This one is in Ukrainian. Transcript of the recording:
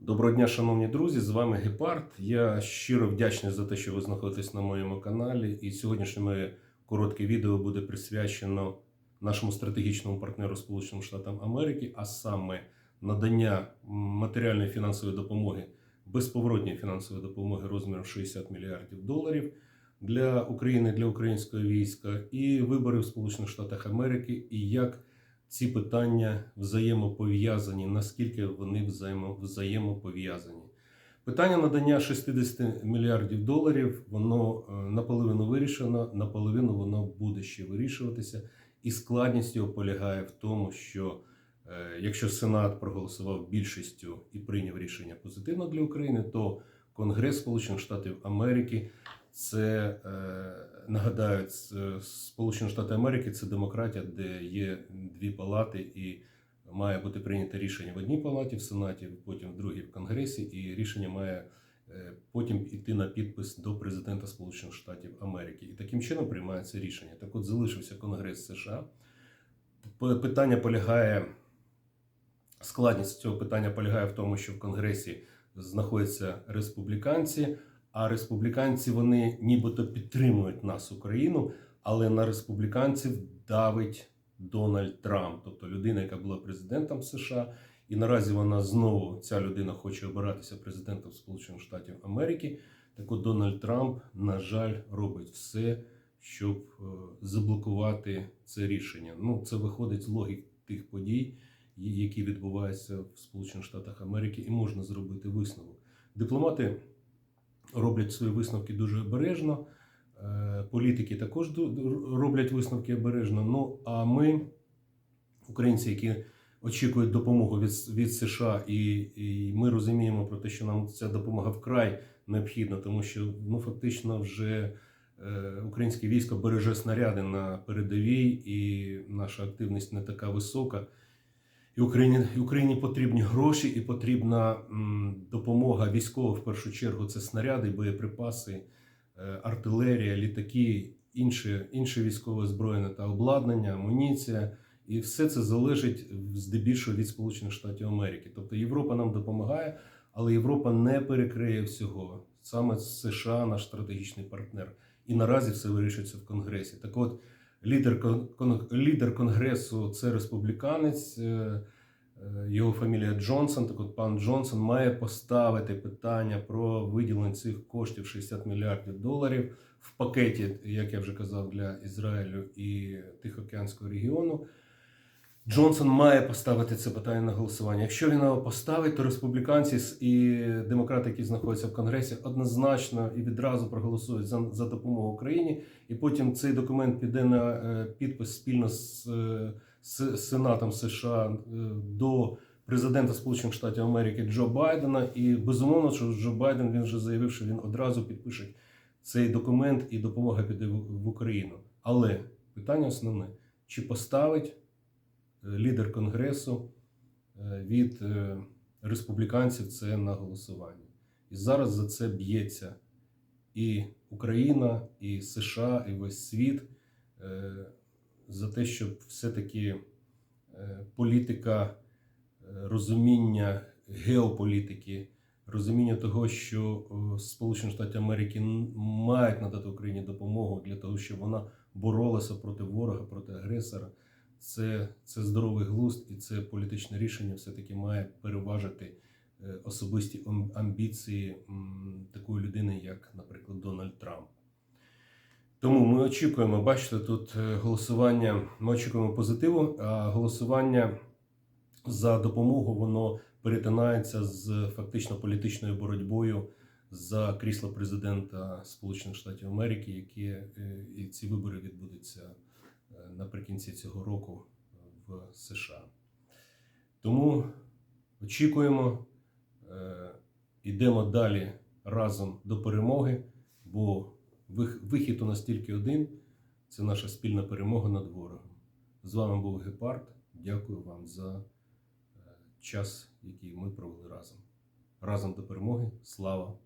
Доброго дня, шановні друзі! З вами Гепард. Я щиро вдячний за те, що ви знаходитесь на моєму каналі. І сьогоднішнє моє коротке відео буде присвячено нашому стратегічному партнеру Сполученим Штатам Америки, а саме надання матеріальної фінансової допомоги, безповоротньої фінансової допомоги розміром 60 мільярдів доларів для України, для українського війська і вибори в Сполучених Штатах Америки, і як ці питання взаємопов'язані, наскільки вони взаємо, взаємопов'язані. Питання надання 60 мільярдів доларів, воно е, наполовину вирішено, наполовину воно буде ще вирішуватися. І складність його полягає в тому, що е, якщо Сенат проголосував більшістю і прийняв рішення позитивно для України, то Конгрес Сполучених Штатів Америки це е, нагадаю, Сполучені Штати Америки це демократія, де є дві палати, і має бути прийнято рішення в одній палаті в Сенаті, потім в другій в Конгресі, і рішення має е, потім йти на підпис до президента Сполучених Штатів Америки. І таким чином приймається рішення. Так, от залишився Конгрес США. Питання полягає. Складність цього питання полягає в тому, що в Конгресі знаходяться республіканці, а республіканці вони нібито підтримують нас, Україну, але на республіканців давить Дональд Трамп, тобто людина, яка була президентом США, і наразі вона знову ця людина хоче обиратися президентом Сполучених Штатів Америки. Так от Дональд Трамп, на жаль, робить все, щоб е, заблокувати це рішення. Ну, це виходить з логіки тих подій, які відбуваються в Сполучених Штатах Америки, і можна зробити висновок. Дипломати роблять свої висновки дуже обережно. е, Політики також роблять висновки обережно. Ну а ми, українці, які очікують допомогу від, від США, і, і ми розуміємо про те, що нам ця допомога вкрай необхідна, тому що ну фактично вже е, українське військо береже снаряди на передовій, і наша активність не така висока. І Україні, Україні потрібні гроші, і потрібна м, допомога військова в першу чергу. Це снаряди, боєприпаси, е, артилерія, літаки, інше, інше військове озброєння та обладнання, амуніція. І все це залежить здебільшого від Сполучених Штатів Америки. Тобто Європа нам допомагає, але Європа не перекриє всього. Саме США наш стратегічний партнер. І наразі все вирішується в Конгресі. Так от, лідер, лідер Конгресу це республіканець. е, е, Його фамілія Джонсон. Так от пан Джонсон має поставити питання про виділення цих коштів 60 мільярдів доларів в пакеті, як я вже казав, для Ізраїлю і Тихоокеанського регіону. Джонсон має поставити це питання на голосування. Якщо він його поставить, то республіканці і демократи, які знаходяться в Конгресі, однозначно і відразу проголосують за, за допомогу Україні. І потім цей документ піде на е, підпис спільно з, е, з Сенатом США е, до президента Сполучених Штатів Америки Джо Байдена. І безумовно, що Джо Байден він вже заявив, що він одразу підпише цей документ і допомога піде в, в Україну. Але питання основне: чи поставить лідер Конгресу е, від е, республіканців це на голосування? І зараз за це б'ється і Україна, і США, і весь світ е, за те, щоб все-таки політика розуміння геополітики, розуміння того, що Сполучені Штати Америки мають надати Україні допомогу для того, щоб вона боролася проти ворога, проти агресора. Це, це здоровий глузд і це політичне рішення все-таки має переважити е, особисті амбіції такої людини, як, наприклад, Дональд Трамп. Тому ми очікуємо, бачите, тут е, голосування, ми очікуємо позитиву, а голосування за допомогу воно перетинається з фактично політичною боротьбою за крісло президента Сполучених Штатів Америки, які е, і ці вибори відбудуться наприкінці цього року в США. Тому очікуємо, е, йдемо далі разом до перемоги, бо вихід у нас тільки один це наша спільна перемога над ворогом. З вами був Гепард. Дякую вам за е, час, який ми провели разом. Разом до перемоги. Слава